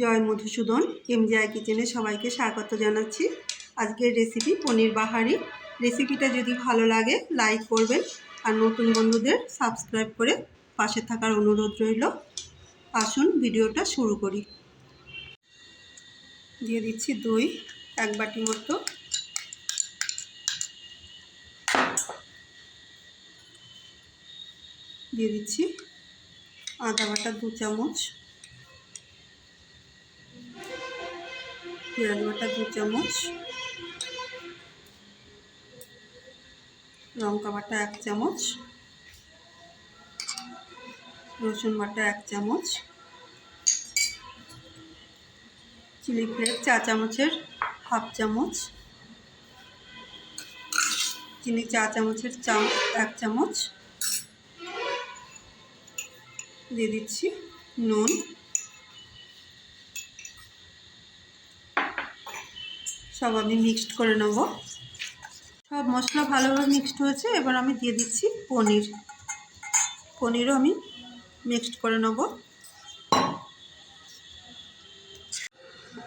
জয় Madhusudan MgI কিচেনে সবাইকে স্বাগত জানাচ্ছি। আজকের রেসিপি পনির বাহারি। রেসিপিটা যদি ভালো লাগে লাইক করবেন আর নতুন বন্ধুদের সাবস্ক্রাইব করে পাশে থাকার অনুরোধ রইল। আসুন ভিডিওটা শুরু করি। দিয়ে দিচ্ছি দই, এক বাটি মতো। দিয়ে দিচ্ছি আদা বাটা দু চামচ। পেঁয়াজ বাটা দু চামচ। লঙ্কা বাটা এক চামচ। রসুন বাটা এক চামচ। চিলি ফ্লেক্স চা চামচের হাফ চামচ। চিনি চা চামচের চাম এক চামচ। দিয়ে দিচ্ছি নুন। সব আমি মিক্সড করে নেব। সব মশলা ভালোভাবে মিক্সড হয়েছে, এবার আমি দিয়ে দিচ্ছি পনির। পনিরও আমি মিক্সড করে নেব।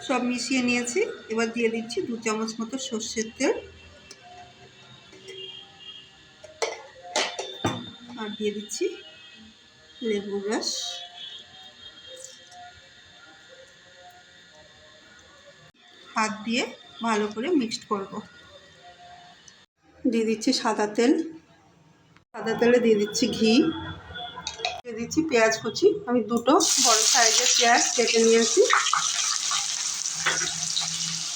সব মিশিয়ে নিয়েছি, এবার দিয়ে দিচ্ছি দু চামচ মতো সর্ষের তেল। আর দিয়ে দিচ্ছি লেবু রস। হাত দিয়ে ভালো করে মিক্সড করব। দিয়ে দিচ্ছি সাদা তেল। সাদা তেলে দিয়ে দিচ্ছি ঘি। দিয়ে দিচ্ছি পেঁয়াজ কুচি। আমি দুটো বড় সাইজের পেঁয়াজ কেটে নিয়েছি।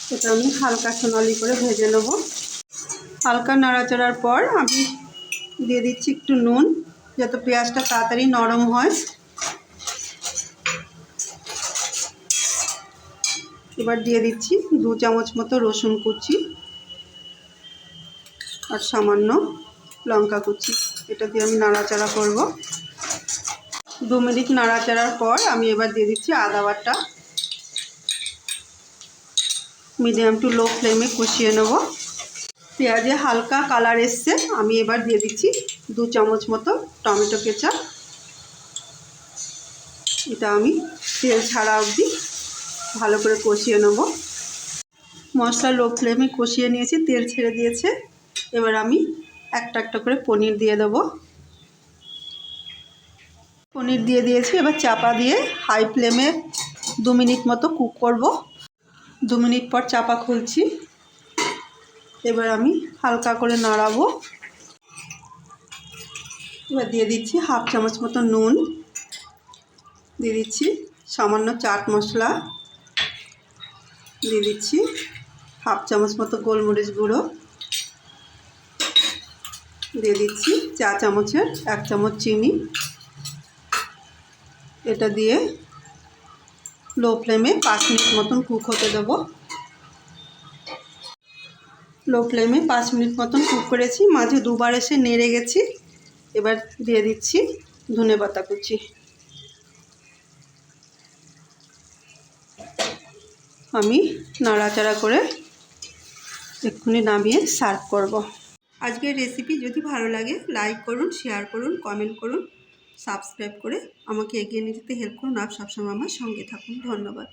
সেটা আমি হালকা সোনালি করে ভেজে নেব। হালকা নাড়াচাড়ার পর আমি দিয়ে দিচ্ছি একটু নুন। যাতে পেঁয়াজটা তাড়াতাড়ি নরম হয়। এবার দিয়ে দিচ্ছি দু চামচ মতো রসুন কুচি আর সামান্য লঙ্কা কুচি। এটা দিয়ে আমি নাড়াচাড়া করব। দু মিনিট নাড়াচাড়ার পর আমি এবার দিয়ে দিচ্ছি আদা বাটা। মিডিয়াম টু লো ফ্লেমে কষিয়ে নেব। পেঁয়াজে হালকা কালার এসছে। আমি এবার দিয়ে দিচ্ছি দু চামচ মতো টমেটো কেচাপ। এটা আমি তেল ছাড়া অবধি ভালো করে কষিয়ে নেব। মশলা লো ফ্লেমে কষিয়ে নিয়েছি, তেল ছেড়ে দিয়েছে। এবার আমি একটা একটা করে পনির দিয়ে দেব। পনির দিয়ে দিয়েছি, এবার চাপা দিয়ে হাই ফ্লেমে দু মিনিট মতো কুক করব। দু মিনিট পর চাপা খুলছি। এবার আমি হালকা করে নাড়াবো। এবার দিয়ে দিচ্ছি হাফ চামচ মতো নুন। দিয়ে দিচ্ছি সামান্য চাট মশলা। দিয়ে দিচ্ছি হাফ চামচ মতো গোলমরিচ গুঁড়ো। দিয়ে দিচ্ছি চা চামচের এক চামচ চিনি। এটা দিয়ে লো ফ্লেমে পাঁচ মিনিট মতন কুক হতে দেবো। লো ফ্লেমে পাঁচ মিনিট মতন কুক করেছি, মাঝে দুবার এসে নেড়ে গেছি। এবার দিয়ে দিচ্ছি ধনে পাতা কুচি। আমি নাড়াচাড়া করে এক্ষুনি নামিয়ে সার্ভ করব। আজকের রেসিপি যদি ভালো লাগে লাইক করুন শেয়ার করুন কমেন্ট করুন সাবস্ক্রাইব করে আমাকে এগিয়ে নিয়ে যেতে হেল্প করুন। আর সবসময় আমার সঙ্গে থাকুন। ধন্যবাদ।